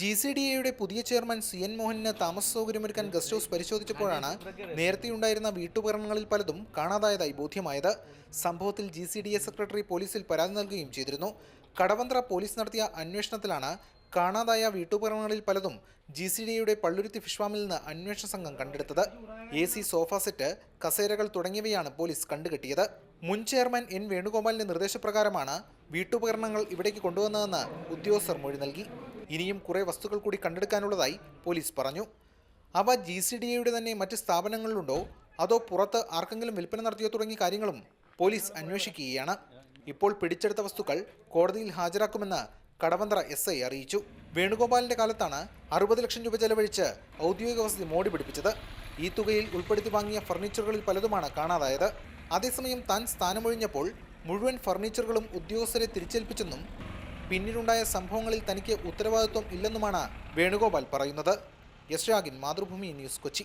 G C D എയുടെ പുതിയ chairman C N Mohanan താമസ സൗകര്യമൊരുക്കാൻ ഗസ്റ്റ് ഹൗസ് പരിശോധിച്ചപ്പോഴാണ് നേരത്തെയുണ്ടായിരുന്ന വീട്ടുപകരണങ്ങളിൽ പലതും കാണാതായതായി ബോധ്യമായത്. സംഭവത്തിൽ G C D A secretary പോലീസിൽ പരാതി നൽകുകയും ചെയ്തിരുന്നു. കടവന്ത്ര പോലീസ് നടത്തിയ അന്വേഷണത്തിലാണ് കാണാതായ വീട്ടുപകരണങ്ങളിൽ പലതും ജി സി ഡി എയുടെ പള്ളുരുത്തി ഫിഷ്വാമിൽ നിന്ന് അന്വേഷണ സംഘം കണ്ടെടുത്തത്. എ സി സോഫ സെറ്റ് കസേരകൾ തുടങ്ങിയവയാണ് പോലീസ് കണ്ടുകെട്ടിയത്. മുൻ ചെയർമാൻ എൻ വേണുഗോപാലിന്റെ നിർദ്ദേശപ്രകാരമാണ് വീട്ടുപകരണങ്ങൾ ഇവിടേക്ക് കൊണ്ടുവന്നതെന്ന് ഉദ്യോഗസ്ഥർ മൊഴി നൽകി. ഇനിയും കുറേ വസ്തുക്കൾ കൂടി കണ്ടെടുക്കാനുള്ളതായി പോലീസ് പറഞ്ഞു. അവ ജി സി ഡി എയുടെ തന്നെ മറ്റ് സ്ഥാപനങ്ങളിലുണ്ടോ? അതോ പുറത്ത് ആർക്കെങ്കിലും വിൽപ്പന നടത്തിയോ തുടങ്ങിയ കാര്യങ്ങളും പോലീസ് അന്വേഷിക്കുകയാണ്. ഇപ്പോൾ പിടിച്ചെടുത്ത വസ്തുക്കൾ കോടതിയിൽ ഹാജരാക്കുമെന്ന് കടവന്ത്ര എസ് ഐ അറിയിച്ചു. വേണുഗോപാലിന്റെ കാലത്താണ് അറുപത് ലക്ഷം രൂപ ചെലവഴിച്ച് ഔദ്യോഗിക വസതി മോടി പിടിപ്പിച്ചത്. ഈ തുകയിൽ ഉൾപ്പെടുത്തി വാങ്ങിയ ഫർണിച്ചറുകളിൽ പലതുമാണ് കാണാതായത്. അതേസമയം താൻ സ്ഥാനമൊഴിഞ്ഞപ്പോൾ മുഴുവൻ ഫർണിച്ചറുകളും ഉദ്യോഗസ്ഥരെ തിരിച്ചേൽപ്പിച്ചെന്നും പിന്നീടുണ്ടായ സംഭവങ്ങളിൽ തനിക്ക് ഉത്തരവാദിത്വം ഇല്ലെന്നുമാണ് വേണുഗോപാൽ പറയുന്നത്. യശ്രാഗിൻ മാതൃഭൂമി ന്യൂസ് കൊച്ചി.